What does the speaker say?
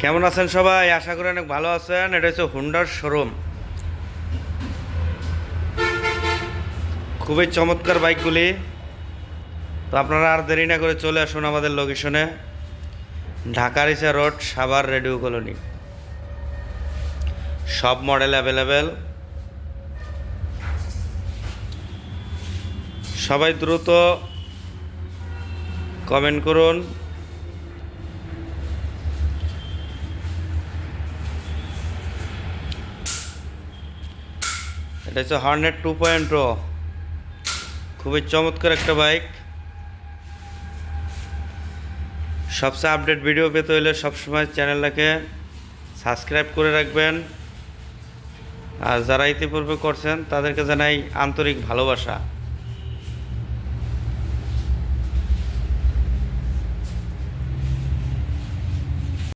কেমন আছেন সবাই? আশা করি অনেক ভালো আছেন। এটা হচ্ছে হুন্ডার শোরুম খুবই চমৎকার বাইকগুলি। তো আপনারা আর দেরি না করে চলে আসুন আমাদের লোকেশনে ঢাকা রিসা রোড, সাভার রেডিও কলোনি। সব মডেল অ্যাভেলেবেল সবাই দ্রুত কমেন্ট করুন। এটা হচ্ছে হার্নেট টু পয়েন্ট খুবই চমৎকার একটা বাইক সবচেয়ে আপডেট ভিডিও পেতে হলে সবসময় চ্যানেলটাকে সাবস্ক্রাইব করে রাখবেন। আর যারা ইতিপূর্বে করছেন, তাদেরকে জানাই আন্তরিক ভালোবাসা।